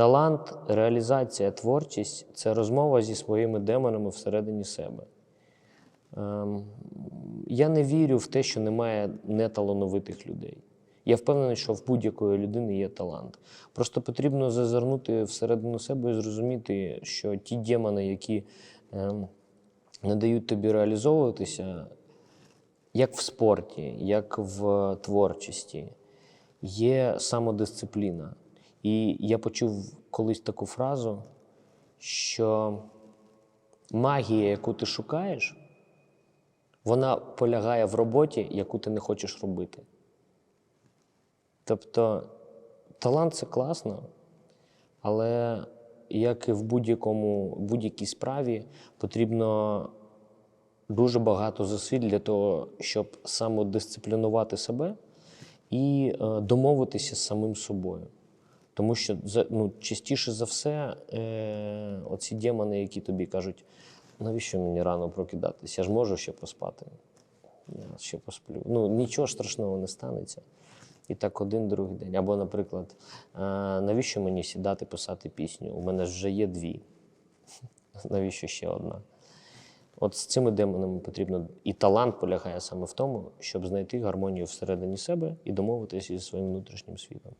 Талант, реалізація, творчість це розмова зі своїми демонами всередині себе. Ем, я не вірю в те, що немає неталановитих людей. Я впевнений, що в будь-якої людини є талант. Просто потрібно зазирнути всередину себе і зрозуміти, що ті демони, які ем, не дають тобі реалізовуватися, як в спорті, як в творчості, є самодисципліна. І я почув колись таку фразу, що магія, яку ти шукаєш, вона полягає в роботі, яку ти не хочеш робити. Тобто талант це класно, але як і в будь-якому будь-якій справі, потрібно дуже багато зусиль для того, щоб самодисциплінувати себе і е, домовитися з самим собою. Тому що ну, частіше за все, е, оці демони, які тобі кажуть, навіщо мені рано прокидатися? Я ж можу ще поспати. Я ще посплю. Ну, нічого страшного не станеться. І так один другий день. Або, наприклад, навіщо мені сідати писати пісню? У мене вже є дві. Навіщо ще одна? От з цими демонами потрібно і талант полягає саме в тому, щоб знайти гармонію всередині себе і домовитися зі своїм внутрішнім світом.